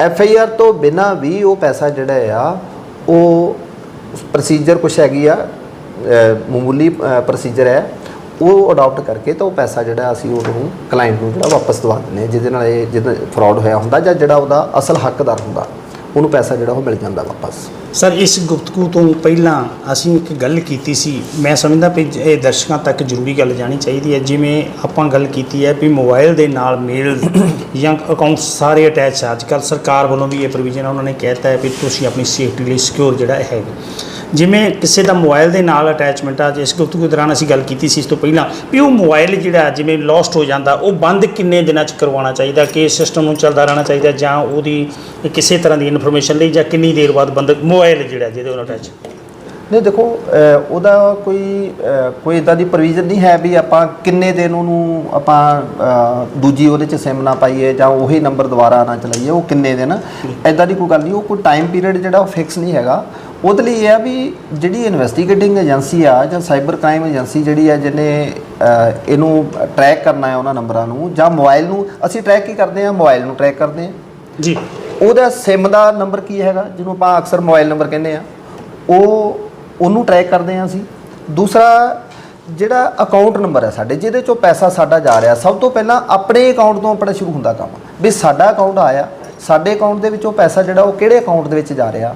B: ਐਫ ਆਈ ਆਰ ਤੋਂ ਬਿਨਾ ਵੀ ਉਹ ਪੈਸਾ ਜਿਹੜਾ ਆ ਉਹ ਪ੍ਰੋਸੀਜਰ ਕੁਛ ਹੈਗੀ ਆ ਮਾਮੂਲੀ ਪ੍ਰੋਸੀਜਰ ਹੈ, ਉਹ ਅਡਾਪਟ ਕਰਕੇ ਤਾਂ ਉਹ ਪੈਸਾ ਜਿਹੜਾ ਅਸੀਂ ਉਹਨੂੰ ਕਲਾਇੰਟ ਨੂੰ ਜਿਹੜਾ ਵਾਪਸ ਦਵਾ ਦਿੰਦੇ ਹਾਂ, ਜਿਹਦੇ ਨਾਲ ਇਹ ਜਿਹਦਾ ਫਰਾਡ ਹੋਇਆ ਹੁੰਦਾ ਜਾਂ ਜਿਹੜਾ ਉਹਦਾ ਅਸਲ ਹੱਕਦਾਰ ਹੁੰਦਾ। ਉਹਨੂੰ ਪੈਸਾ ਜਿਹੜਾ ਉਹ ਮਿਲ ਜਾਂਦਾ ਵਾਪਸ।
A: ਸਰ ਇਸ ਗੁਫ਼ਤਗੂ ਤੋਂ ਪਹਿਲਾਂ ਅਸੀਂ ਇੱਕ ਗੱਲ ਕੀਤੀ ਸੀ। ਮੈਂ ਸਮਝਦਾ ਵੀ ਇਹ ਦਰਸ਼ਕਾਂ ਤੱਕ ਜ਼ਰੂਰੀ ਗੱਲ ਜਾਣੀ ਚਾਹੀਦੀ ਹੈ। ਜਿਵੇਂ ਆਪਾਂ ਗੱਲ ਕੀਤੀ ਹੈ ਵੀ ਮੋਬਾਈਲ ਦੇ ਨਾਲ ਮੇਲ ਜਾਂ ਅਕਾਊਂਟ ਸਾਰੇ ਅਟੈਚ ਆ। ਅੱਜ ਕੱਲ੍ਹ ਸਰਕਾਰ ਵੱਲੋਂ ਵੀ ਇਹ ਪ੍ਰੋਵੀਜ਼ਨ ਉਹਨਾਂ ਨੇ ਕਹਿਤਾ ਹੈ ਵੀ ਤੁਸੀਂ ਆਪਣੀ ਸੇਫਟੀ ਲਈ ਸਿਕਿਉਰ ਜਿਹੜਾ ਹੈ ਜਿਵੇਂ ਕਿਸੇ ਦਾ ਮੋਬਾਈਲ ਦੇ ਨਾਲ ਅਟੈਚਮੈਂਟ ਆ ਜਿਸ ਗੁਫ਼ਤਗੂ ਦੌਰਾਨ ਅਸੀਂ ਗੱਲ ਕੀਤੀ ਸੀ ਇਸ ਤੋਂ ਪਹਿਲਾਂ, ਵੀ ਉਹ ਮੋਬਾਈਲ ਜਿਹੜਾ ਜਿਵੇਂ ਲੋਸਟ ਹੋ ਜਾਂਦਾ, ਉਹ ਬੰਦ ਕਿੰਨੇ ਦਿਨਾਂ ਚ ਕਰਵਾਉਣਾ ਚਾਹੀਦਾ, ਕਿ ਸਿਸਟਮ ਨੂੰ ਚੱਲਦਾ ਰਹਿਣਾ ਚਾਹੀਦਾ, ਜਾਂ ਉਹਦੀ ਕਿਸੇ ਤਰ੍ਹਾਂ ਦੀ ਇਨਫੋਰਮੇਸ਼ਨ ਲਈ, ਜਾਂ ਕਿੰਨੀ ਦੇਰ ਬਾਅਦ ਬੰਦ ਮੋਬਾਈਲ ਜਿਹੜਾ ਜਿਹਦੇ ਨਾਲ ਅਟੈਚ
B: ਨਹੀਂ, ਦੇਖੋ ਉਹਦਾ ਕੋਈ ਕੋਈ ਇਦਾਂ ਦੀ ਪ੍ਰੋਵੀਜ਼ਨ ਨਹੀਂ ਹੈ ਵੀ ਆਪਾਂ ਕਿੰਨੇ ਦਿਨ ਉਹਨੂੰ ਆਪਾਂ ਦੂਜੀ ਉਹਦੇ ਚ ਸਿਮ ਨਾ ਪਾਈਏ, ਜਾਂ ਉਹੀ ਨੰਬਰ ਦੁਬਾਰਾ ਨਾ ਚਲਾਈਏ, ਉਹ ਕਿੰਨੇ ਦਿਨ ਐਦਾਂ ਦੀ ਕੋਈ ਗੱਲ ਨਹੀਂ, ਉਹ ਕੋਈ ਟਾਈਮ ਪੀਰੀਅਡ ਜਿਹੜਾ ਉਹ ਫਿਕਸ ਨਹੀਂ ਹੈਗਾ। ਉਹਦੇ ਲਈ ਇਹ ਆ ਵੀ ਜਿਹੜੀ ਇਨਵੈਸਟੀਗੇਟਿੰਗ ਏਜੰਸੀ ਆ ਜਾਂ ਸਾਈਬਰ ਕ੍ਰਾਈਮ ਏਜੰਸੀ ਜਿਹੜੀ ਆ ਜਿਹਨੇ ਇਹਨੂੰ ਟਰੈਕ ਕਰਨਾ ਹੈ ਉਹਨਾਂ ਨੰਬਰਾਂ ਨੂੰ ਜਾਂ ਮੋਬਾਈਲ ਨੂੰ ਅਸੀਂ ਟਰੈਕ ਕੀ ਕਰਦੇ ਆ ਮੋਬਾਈਲ ਨੂੰ ਟਰੈਕ ਕਰਦੇ ਆ
A: ਜੀ।
B: ਉਹਦਾ ਸਿਮ ਦਾ ਨੰਬਰ ਕੀ ਹੈਗਾ? ਜਿਹਨੂੰ ਆਪਾਂ ਅਕਸਰ ਮੋਬਾਈਲ ਨੰਬਰ ਕਹਿੰਦੇ ਆ ਉਹ ਉਹਨੂੰ ਟਰੈਕ ਕਰਦੇ ਆ ਅਸੀਂ। ਦੂਸਰਾ ਜਿਹੜਾ ਅਕਾਊਂਟ ਨੰਬਰ ਹੈ ਸਾਡੇ ਜਿਹਦੇ ਚੋਂ ਪੈਸਾ ਸਾਡਾ ਜਾ ਰਿਹਾ ਸਭ ਤੋਂ ਪਹਿਲਾਂ ਆਪਣੇ ਅਕਾਊਂਟ ਤੋਂ ਆਪਣਾ ਸ਼ੁਰੂ ਹੁੰਦਾ ਕੰਮ। ਵੀ ਸਾਡਾ ਅਕਾਊਂਟ ਆਇਆ ਸਾਡੇ ਅਕਾਊਂਟ ਦੇ ਵਿੱਚੋਂ ਪੈਸਾ ਜਿਹੜਾ ਉਹ ਕਿਹੜੇ ਅਕਾਊਂਟ ਦੇ ਵਿੱਚ ਜਾ ਰਿਹਾ?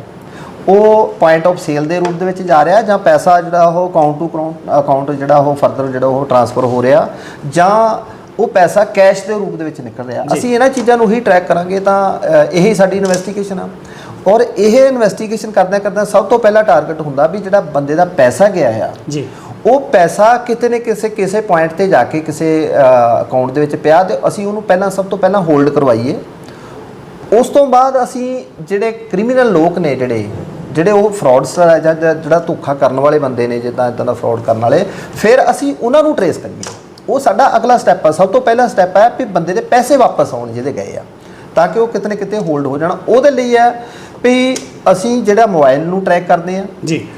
B: ਉਹ ਪੁਆਇੰਟ ਆਫ ਸੇਲ ਦੇ ਰੂਪ ਦੇ ਵਿੱਚ ਜਾ ਰਿਹਾ ਜਾਂ ਪੈਸਾ ਜਿਹੜਾ ਉਹ ਅਕਾਊਂਟ ਟੂ ਅਕਾਊਂਟ ਜਿਹੜਾ ਉਹ ਫਰਦਰ ਜਿਹੜਾ ਉਹ ਟ੍ਰਾਂਸਫਰ ਹੋ ਰਿਹਾ ਜਾਂ ਉਹ ਪੈਸਾ ਕੈਸ਼ ਦੇ ਰੂਪ ਦੇ ਵਿੱਚ ਨਿਕਲ ਰਿਹਾ। ਅਸੀਂ ਇਹਨਾਂ ਚੀਜ਼ਾਂ ਨੂੰ ਹੀ ਟਰੈਕ ਕਰਾਂਗੇ ਤਾਂ ਇਹੀ ਸਾਡੀ ਇਨਵੈਸਟੀਗੇਸ਼ਨ ਆ। ਔਰ ਇਹ ਇਨਵੈਸਟੀਗੇਸ਼ਨ ਕਰਦਿਆਂ ਕਰਦਿਆਂ ਸਭ ਤੋਂ ਪਹਿਲਾ ਟਾਰਗੇਟ ਹੁੰਦਾ ਵੀ ਜਿਹੜਾ ਬੰਦੇ ਦਾ ਪੈਸਾ ਗਿਆ ਆ
A: ਜੀ।
B: ਉਹ ਪੈਸਾ ਕਿਤੇ ਨੇ ਕਿਸੇ ਕਿਸੇ ਪੁਆਇੰਟ ਤੇ ਜਾ ਕੇ ਕਿਸੇ ਅਕਾਊਂਟ ਦੇ ਵਿੱਚ ਪਿਆ ਤੇ ਅਸੀਂ ਉਹਨੂੰ ਪਹਿਲਾਂ ਸਭ ਤੋਂ ਪਹਿਲਾਂ ਹੋਲਡ ਕਰਵਾਈਏ। ਉਸ ਤੋਂ ਬਾਅਦ ਅਸੀਂ ਜਿਹੜੇ ਕ੍ਰਿਮੀਨਲ ਲੋਕ ਨੇ ਜਿਹੜੇ ਜਿਹੜੇ ਉਹ ਫਰਾਡਸਟਰ ਹੈ ਜਾਂ ਜਿਹੜਾ ਧੋਖਾ ਕਰਨ ਵਾਲੇ ਬੰਦੇ ਨੇ, ਜਿੱਦਾਂ ਇਦਾਂ ਦਾ ਫਰਾਡ ਕਰਨ ਵਾਲੇ, ਫਿਰ ਅਸੀਂ ਉਹਨਾਂ ਨੂੰ ਟਰੇਸ ਕਰੀਏ। ਉਹ ਸਾਡਾ ਅਗਲਾ ਸਟੈਪ ਆ। ਸਭ ਤੋਂ ਪਹਿਲਾ ਸਟੈਪ ਹੈ ਵੀ ਬੰਦੇ ਦੇ ਪੈਸੇ ਵਾਪਸ ਆਉਣ ਜਿਹਦੇ ਗਏ ਆ। ਤਾਂ ਕਿ ਉਹ ਕਿਤੇ ਨਾ ਕਿਤੇ ਹੋਲਡ ਹੋ ਜਾਣ। ਉਹਦੇ ਲਈ ਹੈ ਵੀ ਅਸੀਂ ਜਿਹੜਾ ਮੋਬਾਈਲ ਨੂੰ ਟਰੈਕ ਕਰਦੇ ਆ,
A: ਜੀ।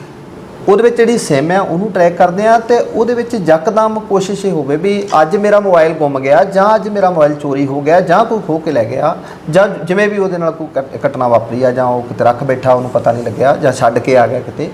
B: ਉਹਦੇ ਵਿੱਚ ਜਿਹੜੀ ਸਿਮ ਹੈ ਉਹਨੂੰ ਟਰੈਕ ਕਰਦੇ ਆ ਤੇ ਉਹਦੇ ਵਿੱਚ ਯਕਦਮ ਕੋਸ਼ਿਸ਼ ਇਹ ਹੋਵੇ ਵੀ ਅੱਜ ਮੇਰਾ ਮੋਬਾਈਲ ਗੁੰਮ ਗਿਆ ਜਾਂ ਅੱਜ ਮੇਰਾ ਮੋਬਾਈਲ ਚੋਰੀ ਹੋ ਗਿਆ ਜਾਂ ਕੋਈ ਖੋ ਕੇ ਲੈ ਗਿਆ ਜਾਂ ਜਿਵੇਂ ਵੀ ਉਹਦੇ ਨਾਲ ਕੋਈ ਘਟ- ਘਟਨਾ ਵਾਪਰੀ ਆ ਜਾਂ ਉਹ ਕਿਤੇ ਰੱਖ ਬੈਠਾ ਉਹਨੂੰ ਪਤਾ ਨਹੀਂ ਲੱਗਿਆ ਜਾਂ ਛੱਡ ਕੇ ਆ ਗਿਆ ਕਿਤੇ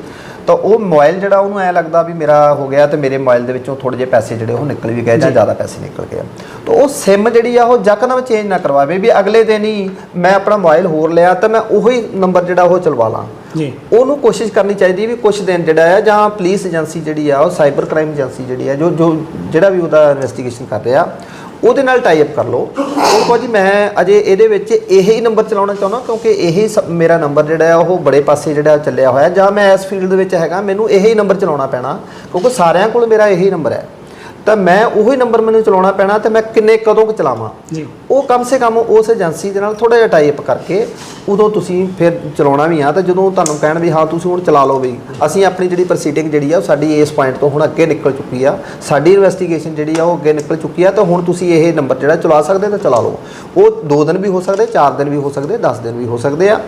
B: ਤਾਂ ਉਹ ਮੋਬਾਈਲ ਜਿਹੜਾ ਉਹਨੂੰ ਐ ਲੱਗਦਾ ਵੀ ਮੇਰਾ ਹੋ ਗਿਆ ਤੇ ਮੇਰੇ ਮੋਬਾਈਲ ਦੇ ਵਿੱਚੋਂ ਥੋੜੇ ਜਿਹੇ ਪੈਸੇ ਜਿਹੜੇ ਉਹ ਨਿਕਲ ਵੀ ਗਏ ਜਾਂ ਜ਼ਿਆਦਾ ਪੈਸੇ ਨਿਕਲ ਗਏ ਤਾਂ ਉਹ ਸਿਮ ਜਿਹੜੀ ਆ ਉਹ ਯਕਦਮ ਚੇਂਜ ਨਾ ਕਰਵਾਵੇ ਵੀ ਅਗਲੇ ਦਿਨ ਹੀ ਮੈਂ ਆਪਣਾ ਮੋਬਾਈਲ ਹੋਰ ਲਿਆ ਤਾਂ ਮੈਂ ਉਹੀ ਨੰਬਰ ਜਿਹੜਾ ਉਹ ਚਲਵਾ ਲਾਂ।
A: ਜੀ।
B: ਉਹਨੂੰ ਕੋਸ਼ਿਸ਼ ਕਰਨੀ ਚਾਹੀਦੀ ਵੀ ਕੁਝ ਦਿਨ ਜਿਹੜਾ ਹੈ ਜਾਂ ਪੁਲਿਸ ਏਜੰਸੀ ਜਿਹੜੀ ਆ, ਉਹ ਸਾਈਬਰ ਕ੍ਰਾਈਮ ਏਜੰਸੀ ਜਿਹੜੀ ਆ, ਜੋ ਜੋ ਜਿਹੜਾ ਵੀ ਉਹਦਾ ਇਨਵੈਸਟੀਗੇਸ਼ਨ ਕਰ ਰਿਹਾ, ਉਹਦੇ ਨਾਲ ਟਾਈ ਅਪ ਕਰ ਲਓ। ਉਹ ਕਹੋ ਜੀ, ਮੈਂ ਅਜੇ ਇਹਦੇ ਵਿੱਚ ਇਹੀ ਨੰਬਰ ਚਲਾਉਣਾ ਚਾਹੁੰਦਾ, ਕਿਉਂਕਿ ਇਹੀ ਸ- ਮੇਰਾ ਨੰਬਰ ਜਿਹੜਾ ਆ, ਉਹ ਬੜੇ ਪਾਸੇ ਜਿਹੜਾ ਚੱਲਿਆ ਹੋਇਆ, ਜਾਂ ਮੈਂ ਇਸ ਫੀਲਡ ਦੇ ਵਿੱਚ ਹੈਗਾ, ਮੈਨੂੰ ਇਹੀ ਨੰਬਰ ਚਲਾਉਣਾ ਪੈਣਾ, ਕਿਉਂਕਿ ਸਾਰਿਆਂ ਕੋਲ ਮੇਰਾ ਇਹੀ ਨੰਬਰ ਹੈ। ਤਾਂ ਮੈਂ ਉਹੀ ਨੰਬਰ ਮੈਨੂੰ ਚਲਾਉਣਾ ਪੈਣਾ ਤੇ ਮੈਂ ਕਿੰਨੇ ਕਦੋਂ ਕੁ ਚਲਾਵਾਂ?
A: ਜੀ।
B: ਉਹ ਕਮ ਸੇ ਕਮ ਉਸ ਏਜੰਸੀ ਦੇ ਨਾਲ ਥੋੜਾ ਜਿਹਾ ਟਾਈ ਅਪ ਕਰਕੇ ਉਦੋਂ ਤੁਸੀਂ ਫਿਰ ਚਲਾਉਣਾ ਵੀ ਆ ਤਾਂ ਜਦੋਂ ਤੁਹਾਨੂੰ ਕਹਿਣ ਵੀ ਹਾਂ ਤੁਸੀਂ ਹੁਣ ਚਲਾ ਲਓ ਵੀ। ਅਸੀਂ ਆਪਣੀ ਜਿਹੜੀ ਪ੍ਰੋਸੀਡਿੰਗ ਜਿਹੜੀ ਆ ਉਹ ਸਾਡੀ ਇਸ ਪੁਆਇੰਟ ਤੋਂ ਹੁਣ ਅੱਗੇ ਨਿਕਲ ਚੁੱਕੀ ਆ। ਸਾਡੀ ਇਨਵੈਸਟੀਗੇਸ਼ਨ ਜਿਹੜੀ ਆ ਉਹ ਅੱਗੇ ਨਿਕਲ ਚੁੱਕੀ ਆ ਤਾਂ ਹੁਣ ਤੁਸੀਂ ਇਹ ਨੰਬਰ ਜਿਹੜਾ ਚਲਾ ਸਕਦੇ ਤਾਂ ਚਲਾ ਲਓ। ਉਹ 2 ਦਿਨ ਵੀ ਹੋ ਸਕਦੇ 4 ਦਿਨ ਵੀ ਹੋ ਸਕਦੇ 10 ਦਿਨ ਵੀ ਹੋ ਸਕਦੇ ਆ।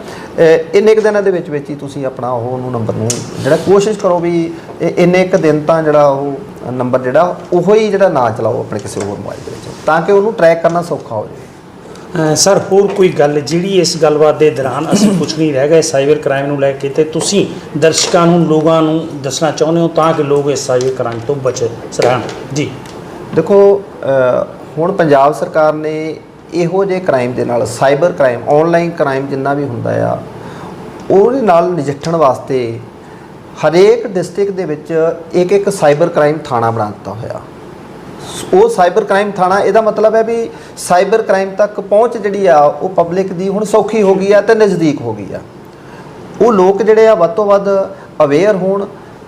B: ਇੰਨੇ ਕੁ ਦਿਨਾਂ ਦੇ ਵਿੱਚ ਵਿੱਚ ਹੀ ਤੁਸੀਂ ਆਪਣਾ ਉਹ ਉਹਨੂੰ ਨੰਬਰ ਨੂੰ ਜਿਹੜਾ ਕੋਸ਼ਿਸ਼ ਕਰੋ ਵੀ ਇਹ ਇੰਨੇ ਕੁ ਦਿਨ ਤਾਂ ਜਿਹੜਾ ਉਹ ਨੰਬਰ ਜਿਹੜਾ ਉਹੋ ਹੀ ਜਿਹੜਾ ਨਾ ਚਲਾਓ ਆਪਣੇ ਕਿਸੇ ਹੋਰ ਮੋਬਾਈਲ ਦੇ ਵਿੱਚ। ਤਾਂ ਕਿ ਉਹਨੂੰ ਟਰੈਕ ਕਰਨਾ ਸੌਖਾ ਹੋ ਜਾਵੇ।
A: ਸਰ ਹੋਰ ਕੋਈ ਗੱਲ ਜਿਹੜੀ ਇਸ ਗੱਲਬਾਤ ਦੇ ਦੌਰਾਨ ਅਸੀਂ ਪੁੱਛਣੀ ਰਹਿ ਗਏ ਸਾਈਬਰ ਕ੍ਰਾਈਮ ਨੂੰ ਲੈ ਕੇ ਤੇ ਤੁਸੀਂ ਦਰਸ਼ਕਾਂ ਨੂੰ ਲੋਕਾਂ ਨੂੰ ਦੱਸਣਾ ਚਾਹੁੰਦੇ ਹੋ ਤਾਂ ਕਿ ਲੋਕ ਇਸ ਸਾਈਬਰ ਕ੍ਰਾਈਮ ਤੋਂ ਬਚ ਰਹਿਣ? ਜੀ।
B: ਦੇਖੋ ਹੁਣ ਪੰਜਾਬ ਸਰਕਾਰ ਨੇ ਇਹੋ ਜਿਹੇ ਕ੍ਰਾਈਮ ਦੇ ਨਾਲ ਸਾਈਬਰ ਕ੍ਰਾਈਮ ਆਨਲਾਈਨ ਕ੍ਰਾਈਮ ਜਿੰਨਾ ਵੀ ਹੁੰਦਾ ਆ ਉਹਦੇ ਨਾਲ ਨਜਿੱਠਣ ਵਾਸਤੇ ਹਰੇਕ ਡਿਸਟ੍ਰਿਕਟ ਦੇ ਵਿੱਚ ਇੱਕ ਇੱਕ ਸਾਈਬਰ ਕ੍ਰਾਈਮ ਥਾਣਾ ਬਣਾ ਦਿੱਤਾ ਹੋਇਆ। ਉਹ ਸਾਈਬਰ ਕ੍ਰਾਈਮ ਥਾਣਾ, ਇਹਦਾ ਮਤਲਬ ਹੈ ਵੀ ਸਾਈਬਰ ਕ੍ਰਾਈਮ ਤੱਕ ਪਹੁੰਚ ਜਿਹੜੀ ਆ, ਉਹ ਪਬਲਿਕ ਦੀ ਹੁਣ ਸੌਖੀ ਹੋ ਗਈ ਆ ਤੇ ਨਜ਼ਦੀਕ ਹੋ ਗਈ ਆ। ਉਹ ਲੋਕ ਜਿਹੜੇ ਆ, ਵੱਧ ਤੋਂ ਵੱਧ ਅਵੇਅਰ ਹੋਣ।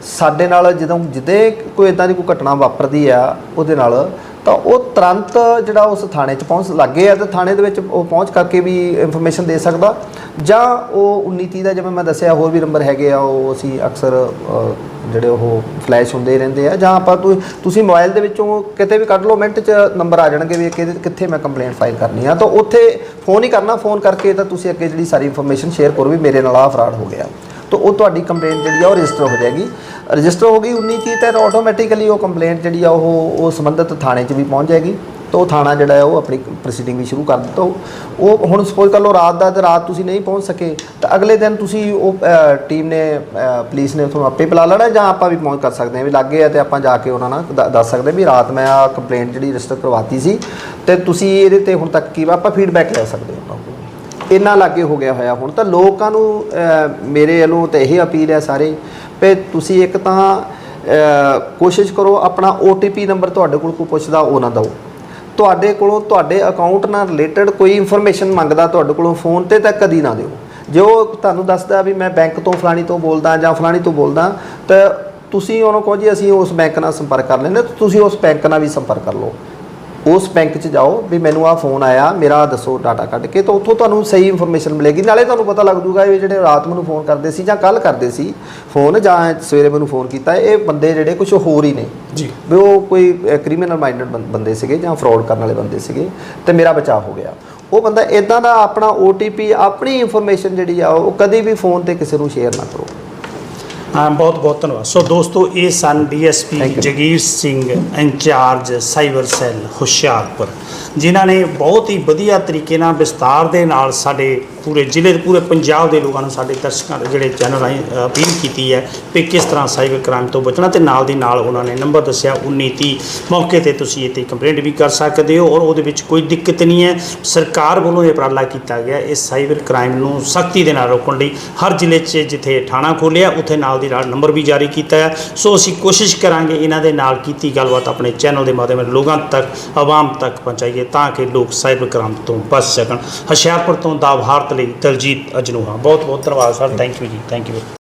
B: ਸਾਡੇ ਨਾਲ ਜਦੋਂ ਜਿੱਦੇ ਕੋਈ ਇਦਾਂ ਦੀ ਕੋਈ ਘਟਨਾ ਵਾਪਰਦੀ ਆ, ਉਹਦੇ ਨਾਲ ਤਾਂ ਉਹ ਤੁਰੰਤ ਜਿਹੜਾ ਉਸ ਥਾਣੇ 'ਚ ਪਹੁੰਚ ਲੱਗੇ ਆ ਤੇ ਥਾਣੇ ਦੇ ਵਿੱਚ ਉਹ ਪਹੁੰਚ ਕਰਕੇ ਵੀ ਇਨਫੋਰਮੇਸ਼ਨ ਦੇ ਸਕਦਾ। ਜਾਂ ਉਹ 1930 ਦਾ ਜਿਵੇਂ ਮੈਂ ਦੱਸਿਆ ਹੋਰ ਵੀ ਨੰਬਰ ਹੈਗੇ ਆ, ਉਹ ਅਸੀਂ ਅਕਸਰ ਜਿਹੜੇ ਉਹ ਫਲੈਸ਼ ਹੁੰਦੇ ਰਹਿੰਦੇ ਆ। ਜਾਂ ਆਪਾਂ ਤੁ- ਤੁਸੀਂ ਮੋਬਾਈਲ ਦੇ ਵਿੱਚੋਂ ਕਿਤੇ ਵੀ ਕੱਢ ਲਓ, ਮਿੰਟ 'ਚ ਨੰਬਰ ਆ ਜਾਣਗੇ ਵੀ ਕਿਹਦੇ, ਕਿੱਥੇ ਮੈਂ ਕੰਪਲੇਂਟ ਫਾਈਲ ਕਰਨੀ ਆ। ਤਾਂ ਉੱਥੇ ਫੋਨ ਹੀ ਕਰਨਾ ਫੋਨ ਕਰਕੇ ਤਾਂ ਤੁਸੀਂ ਅੱਗੇ ਜਿਹੜੀ ਸਾਰੀ ਇਨਫੋਰਮੇਸ਼ਨ ਸ਼ੇਅਰ ਕਰੋ ਵੀ ਮੇਰੇ ਨਾਲ ਆਹ ਫਰਾਡ ਹੋ ਗਿਆ। ਤਾਂ ਉਹ ਤੁਹਾਡੀ ਕੰਪਲੇਂਟ ਜਿਹੜੀ ਆ ਉਹ ਰਜਿਸਟਰ ਹੋ ਜਾਏਗੀ। ਰਜਿਸਟਰ ਹੋ ਗਈ 19 ਤੀਹ ਤੇ ਆਟੋਮੈਟਿਕਲੀ ਉਹ ਕੰਪਲੇਂਟ ਜਿਹੜੀ ਆ ਉਹ ਉਹ ਸੰਬੰਧਿਤ ਥਾਣੇ 'ਚ ਵੀ ਪਹੁੰਚ ਜਾਏਗੀ ਤਾਂ ਉਹ ਥਾਣਾ ਜਿਹੜਾ ਹੈ ਉਹ ਆਪਣੀ ਪ੍ਰੋਸੀਡਿੰਗ ਵੀ ਸ਼ੁਰੂ ਕਰ ਦਿੱਤਾ ਉਹ ਹੁਣ ਸਪੋਜ਼ ਕਰ ਲਓ ਰਾਤ ਦਾ ਤੇ ਰਾਤ ਤੁਸੀਂ ਨਹੀਂ ਪਹੁੰਚ ਸਕੇ, ਤਾਂ ਅਗਲੇ ਦਿਨ ਤੁਸੀਂ ਉਹ ਟੀਮ ਨੇ ਪੁਲਿਸ ਨੇ ਤੁਹਾਨੂੰ ਆਪੇ ਬੁਲਾ ਲੈਣਾ ਜਾਂ ਆਪਾਂ ਵੀ ਪਹੁੰਚ ਕਰ ਸਕਦੇ ਹਾਂ ਵੀ ਲੱਗੇ ਆ ਤੇ ਆਪਾਂ ਜਾ ਕੇ ਉਹਨਾਂ ਨਾਲ ਦ- ਦੱਸ ਸਕਦੇ ਵੀ ਰਾਤ ਮੈਂ ਆ ਕੰਪਲੇਂਟ ਜਿਹੜੀ ਰਜਿਸਟਰ ਕਰਵਾਤੀ ਸੀ ਤੇ ਤੁਸੀਂ ਇਹਦੇ ਤੇ ਹੁਣ ਤੱਕ ਕੀ ਵਾ, ਆਪਾਂ ਫੀਡਬੈਕ ਲੈ ਸਕਦੇ ਹਾਂ ਉਹਨਾਂ ਕੋਲ ਇੰਨਾ ਲਾਗੇ ਹੋ ਗਿਆ ਹੋਇਆ ਹੁਣ, ਤਾਂ ਲੋਕਾਂ ਨੂੰ ਮੇਰੇ ਵੱਲੋਂ ਤਾਂ ਇਹ ਅਪੀਲ ਹੈ ਸਾਰੇ ਵੀ ਤੁਸੀਂ ਇੱਕ ਤਾਂ ਕੋਸ਼ਿਸ਼ ਕਰੋ ਆਪਣਾ OTP ਨੰਬਰ ਤੁਹਾਡੇ ਕੋਲ ਕੋਈ ਪੁੱਛਦਾ, ਉਹ ਨਾ ਦਿਓ। ਤੁਹਾਡੇ ਕੋਲੋਂ ਤੁਹਾਡੇ ਅਕਾਊਂਟ ਨਾਲ ਰਿਲੇਟਡ ਕੋਈ ਇਨਫੋਰਮੇਸ਼ਨ ਮੰਗਦਾ ਤੁਹਾਡੇ ਕੋਲੋਂ ਫੋਨ ਤੇ, ਤਾਂ ਕਦੀ ਨਾ ਦਿਓ। ਜੇ ਉਹ ਤੁਹਾਨੂੰ ਦੱਸਦਾ ਵੀ ਮੈਂ ਬੈਂਕ ਤੋਂ ਫਲਾਣੀ ਤੋਂ ਬੋਲਦਾ ਜਾਂ ਫਲਾਣੀ ਤੋਂ ਬੋਲਦਾ, ਤਾਂ ਤੁਸੀਂ ਉਹਨੂੰ ਕਹੋ ਜੀ, ਅਸੀਂ ਉਸ ਬੈਂਕ ਨਾਲ ਸੰਪਰਕ ਕਰ ਲੈਂਦੇ ਤੁਸੀਂ ਉਸ ਬੈਂਕ ਨਾਲ ਵੀ ਸੰਪਰਕ ਕਰ ਲਓ। ਉਸ ਬੈਂਕ 'ਚ ਜਾਓ ਵੀ ਮੈਨੂੰ ਆ ਫੋਨ ਆਇਆ ਮੇਰਾ ਦੱਸੋ ਡਾਟਾ ਕੱਢ ਕੇ ਤਾਂ ਉੱਥੋਂ ਤੁਹਾਨੂੰ ਸਹੀ ਇਨਫੋਰਮੇਸ਼ਨ ਮਿਲੇਗੀ। ਨਾਲੇ ਤੁਹਾਨੂੰ ਪਤਾ ਲੱਗ ਜੂਗਾ ਇਹ ਜਿਹੜੇ ਰਾਤ ਮੈਨੂੰ ਫੋਨ ਕਰਦੇ ਸੀ ਜਾਂ ਕੱਲ ਕਰਦੇ ਸੀ ਫੋਨ ਜਾਂ ਸਵੇਰੇ ਮੈਨੂੰ ਫੋਨ ਕੀਤਾ ਇਹ ਬੰਦੇ ਜਿਹੜੇ ਕੁਝ ਹੋਰ ਹੀ ਨੇ।
A: ਜੀ।
B: ਵੀ ਉਹ ਕੋਈ ਕ੍ਰਿਮੀਨਲ ਮਾਈਂਡਡ ਬੰਦੇ ਸੀਗੇ ਜਾਂ ਫਰਾਡ ਕਰਨ ਵਾਲੇ ਬੰਦੇ ਸੀਗੇ ਤੇ ਮੇਰਾ ਬਚਾਅ ਹੋ ਗਿਆ। ਉਹ ਬੰਦਾ ਇਦਾਂ ਦਾ ਆਪਣਾ OTP ਆਪਣੀ ਇਨਫੋਰਮੇਸ਼ਨ ਜਿਹੜੀ ਆ ਉਹ ਕਦੀ ਵੀ ਫੋਨ ਤੇ ਕਿਸੇ ਨੂੰ ਸ਼ੇਅਰ ਨਾ ਕਰੋ।
A: ਬਹੁਤ ਬਹੁਤ ਧੰਨਵਾਦ ਸੋ ਦੋਸਤੋ ਇਹ ਸਨ DSP. Jagir Singh in charge cyber cell Hoshiarpur ਜਿਨ੍ਹਾਂ ਨੇ ਬਹੁਤ ਹੀ ਵਧੀਆ ਤਰੀਕੇ ਨਾਲ ਵਿਸਤਾਰ ਦੇ ਨਾਲ ਸਾਡੇ ਪੂਰੇ ਜ਼ਿਲ੍ਹੇ ਦੇ, ਪੂਰੇ ਪੰਜਾਬ ਦੇ ਲੋਕਾਂ ਨੂੰ ਸਾਡੇ ਦਰਸ਼ਕਾਂ ਦੇ ਜਿਹੜੇ ਚੈਨਲ ਰਾਹੀਂ ਅਪੀਲ ਕੀਤੀ ਹੈ ਕਿ ਕਿਸ ਤਰ੍ਹਾਂ ਸਾਈਬਰ ਕ੍ਰਾਈਮ ਤੋਂ ਬਚਣਾ ਤੇ ਨਾਲ ਦੀ ਨਾਲ ਉਹਨਾਂ ਨੇ ਨੰਬਰ ਦੱਸਿਆ 1930 ਮੌਕੇ ਤੇ ਤੁਸੀਂ ਇੱਥੇ ਕੰਪਲੇਂਟ ਵੀ ਕਰ ਸਕਦੇ ਹੋ ਔਰ ਉਹਦੇ ਵਿੱਚ ਕੋਈ ਦਿੱਕਤ ਨਹੀਂ ਹੈ। ਸਰਕਾਰ ਵੱਲੋਂ ਇਹ ਉਪਰਾਲਾ ਕੀਤਾ ਗਿਆ ਇਸ ਸਾਈਬਰ ਕ੍ਰਾਈਮ ਨੂੰ ਸਖਤੀ ਦੇ ਨਾਲ ਰੋਕਣ ਲਈ। ਹਰ ਜ਼ਿਲ੍ਹੇ 'ਚ ਜਿੱਥੇ ਥਾਣਾ ਖੋਲ੍ਹਿਆ, ਉੱਥੇ ਨਾਲ ਦੀ ਨਾਲ ਨੰਬਰ ਵੀ ਜਾਰੀ ਕੀਤਾ ਹੈ। ਸੋ ਅਸੀਂ ਕੋਸ਼ਿਸ਼ ਕਰਾਂਗੇ ਇਹਨਾਂ ਦੇ ਨਾਲ ਕੀਤੀ ਗੱਲਬਾਤ ਆਪਣੇ ਚੈਨਲ ਦੇ ਮਾਧਿਅਮ ਨਾਲ। ਲੋਕਾਂ ਤੱਕ, ਆਵਾਮ ਤੱਕ ਪਹੁੰਚਾਈਏ। ਤਾਂ ਕਿ ਲੋਕ ਸਾਈਬਰ ਕ੍ਰਾਈਮ ਤੋਂ ਬਚ ਸਕਣ। ਹੁਸ਼ਿਆਰਪੁਰ ਤੋਂ ਦਾ ਭਾਰਤ ਲਈ ਦਲਜੀਤ ਅਜਨੂਹਾ। ਬਹੁਤ ਬਹੁਤ ਧੰਨਵਾਦ ਸਰ ਥੈਂਕ ਯੂ ਜੀ ਥੈਂਕ ਯੂ